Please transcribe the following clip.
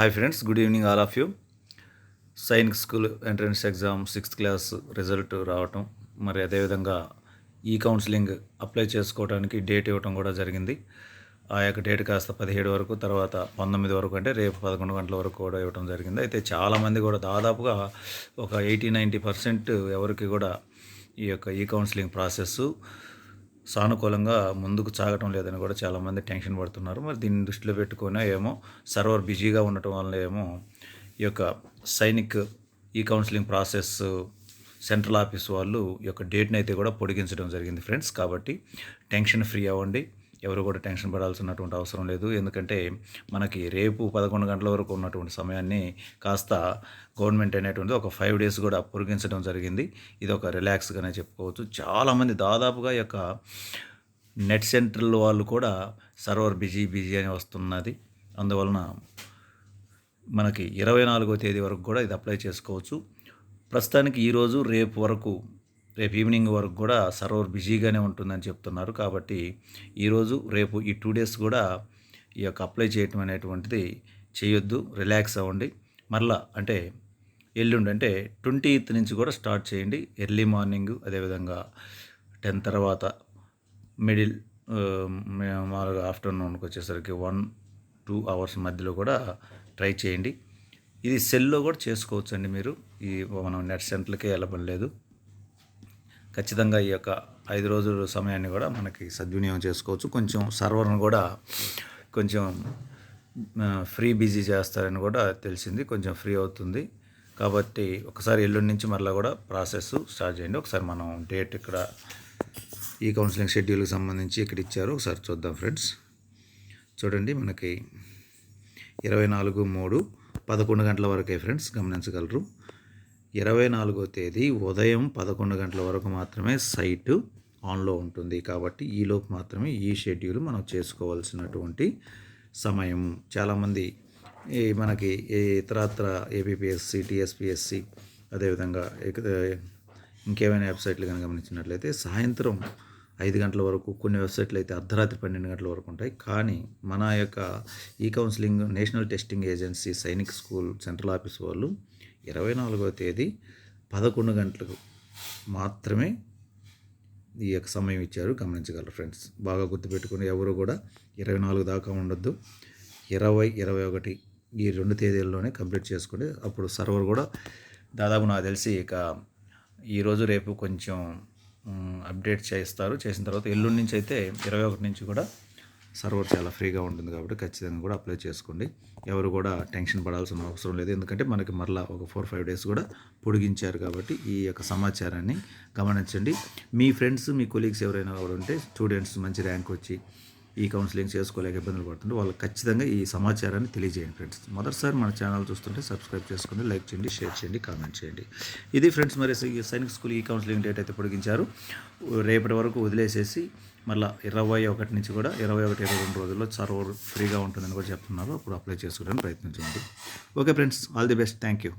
Hi friends good evening all of you Sainik school entrance exam sixth class result రావటం. మరి అదేవిధంగా ఈ counselling apply చేసుకోవడానికి date ఇవ్వటం కూడా జరిగింది. ఆ యొక్క డేట్ కాస్త పదిహేడు వరకు తర్వాత పంతొమ్మిది వరకు అంటే రేపు పదకొండు గంటల వరకు కూడా ఇవ్వడం జరిగింది. అయితే చాలామంది కూడా దాదాపుగా ఒక ఎయిటీ నైంటీ పర్సెంట్ ఎవరికి కూడా ఈ యొక్క ఈ కౌన్సిలింగ్ ప్రాసెస్ సానుకూలంగా ముందుకు సాగటం లేదని కూడా చాలామంది టెన్షన్ పడుతున్నారు. మరి దీన్ని దృష్టిలో పెట్టుకునే ఏమో సర్వర్ బిజీగా ఉండటం వల్ల ఏమో ఈ యొక్క సైనిక్ ఈ కౌన్సిలింగ్ ప్రాసెస్ సెంట్రల్ ఆఫీస్ వాళ్ళు ఈ యొక్క డేట్ని అయితే కూడా పొడిగించడం జరిగింది ఫ్రెండ్స్. కాబట్టి టెన్షన్ ఫ్రీ అవ్వండి. ఎవరు కూడా టెన్షన్ పడాల్సినటువంటి అవసరం లేదు. ఎందుకంటే మనకి రేపు పదకొండు గంటల వరకు ఉన్నటువంటి సమయాన్ని కాస్త గవర్నమెంట్ అనేటువంటిది ఒక ఫైవ్ డేస్ కూడా పొరిగించడం జరిగింది. ఇది ఒక రిలాక్స్గానే చెప్పుకోవచ్చు. చాలామంది దాదాపుగా యొక్క నెట్ సెంటర్ వాళ్ళు కూడా సర్వర్ బిజీ బిజీ అని వస్తున్నది. అందువలన మనకి ఇరవై నాలుగో తేదీ వరకు కూడా ఇది అప్లై చేసుకోవచ్చు. ప్రస్తుతానికి ఈరోజు రేపు వరకు రేపు ఈవినింగ్ వరకు కూడా సర్వర్ బిజీగానే ఉంటుందని చెప్తున్నారు. కాబట్టి ఈరోజు రేపు ఈ టూ డేస్ కూడా ఈ యొక్క అప్లై చేయటం అనేటువంటిది చేయొద్దు. రిలాక్స్ అవ్వండి. మరలా అంటే ఎల్లుండి అంటే ట్వంటీ నుంచి కూడా స్టార్ట్ చేయండి. ఎర్లీ మార్నింగ్ అదేవిధంగా టెన్ తర్వాత మిడిల్ మామూలుగా ఆఫ్టర్నూన్కి వచ్చేసరికి వన్ టూ అవర్స్ మధ్యలో కూడా ట్రై చేయండి. ఇది సెల్లో కూడా చేసుకోవచ్చండి మీరు. ఈ మనం నెట్ సెంటర్లకే వెళ్ళబడి లేదు ఖచ్చితంగా ఈ యొక్క ఐదు రోజుల సమయాన్ని కూడా మనకి సద్వినియోగం చేసుకోవచ్చు. కొంచెం సర్వర్ను కూడా కొంచెం ఫ్రీ బిజీ చేస్తారని కూడా తెలిసింది. కొంచెం ఫ్రీ అవుతుంది. కాబట్టి ఒకసారి ఎల్లుండి నుంచి మరలా కూడా ప్రాసెస్ స్టార్ట్ చేయండి. ఒకసారి మనం డేట్ ఇక్కడ ఈ కౌన్సిలింగ్ షెడ్యూల్కి సంబంధించి ఇక్కడ ఇచ్చారు. ఒకసారి చూద్దాం ఫ్రెండ్స్. చూడండి మనకి ఇరవై నాలుగు మూడు పదకొండు గంటల వరకే ఫ్రెండ్స్ గమనించగలరు. ఇరవై నాలుగో తేదీ ఉదయం పదకొండు గంటల వరకు మాత్రమే సైటు ఆన్లో ఉంటుంది. కాబట్టి ఈలోపు మాత్రమే ఈ షెడ్యూల్ మనం చేసుకోవాల్సినటువంటి సమయం. చాలామంది ఈ మనకి ఇతరత్ర ఏపీఎస్సి టీఎస్పిఎస్సి అదేవిధంగా ఇంకేమైనా వెబ్సైట్లు కనుక గమనించినట్లయితే సాయంత్రం ఐదు గంటల వరకు కొన్ని వెబ్సైట్లు అయితే అర్ధరాత్రి పన్నెండు గంటల వరకు ఉంటాయి. కానీ మన యొక్క ఈ counselling national testing agency Sainik school central office వాళ్ళు ఇరవై నాలుగవ తేదీ పదకొండు గంటలకు మాత్రమే ఈ యొక్క సమయం ఇచ్చారు. గమనించగలరు ఫ్రెండ్స్. బాగా గుర్తుపెట్టుకుని ఎవరు కూడా ఇరవై నాలుగు దాకా ఉండొద్దు. ఇరవై ఇరవై ఒకటి ఈ రెండు తేదీల్లోనే కంప్లీట్ చేసుకోండి అప్పుడు సర్వర్ కూడా దాదాపు నాకు తెలిసి ఇక ఈరోజు రేపు కొంచెం అప్డేట్ చేస్తారు చేసిన తర్వాత ఎల్లుండి నుంచి అయితే ఇరవై ఒకటి నుంచి కూడా సర్వర్ చాలా ఫ్రీగా ఉంటుంది కాబట్టి ఖచ్చితంగా కూడా అప్లై చేసుకోండి. ఎవరు కూడా టెన్షన్ పడాల్సిన అవసరం లేదు. ఎందుకంటే మనకి మరలా ఒక ఫోర్ ఫైవ్ డేస్ కూడా పొడిగించారు కాబట్టి ఈ యొక్క సమాచారాన్ని గమనించండి. మీ ఫ్రెండ్స్ మీ కొలీగ్స్ ఎవరైనా కూడా ఉంటే స్టూడెంట్స్ మంచి ర్యాంక్ వచ్చి ఈ కౌన్సిలింగ్ చేసుకోలేక ఇబ్బందులు పడుతుంటే వాళ్ళకి ఖచ్చితంగా ఈ సమాచారాన్ని తెలియజేయండి ఫ్రెండ్స్. మొదటిసారి మన ఛానల్ చూస్తుంటే సబ్స్క్రైబ్ చేసుకుని లైక్ చేయండి షేర్ చేయండి కామెంట్ చేయండి. ఇది ఫ్రెండ్స్ మరి సైనిక్ స్కూల్ ఈ కౌన్సిలింగ్ డేట్ అయితే పొడిగించారు. రేపటి వరకు వదిలేసేసి మళ్ళీ ఇరవై ఒకటి నుంచి కూడా ఇరవై ఒకటి ఇరవై రెండు రోజుల్లో సర్వర్ ఫ్రీగా ఉంటుందని కూడా చెప్తున్నారు. అప్పుడు అప్లై చేసుకోవడానికి ప్రయత్నించండి okay friends all the best. Thank you.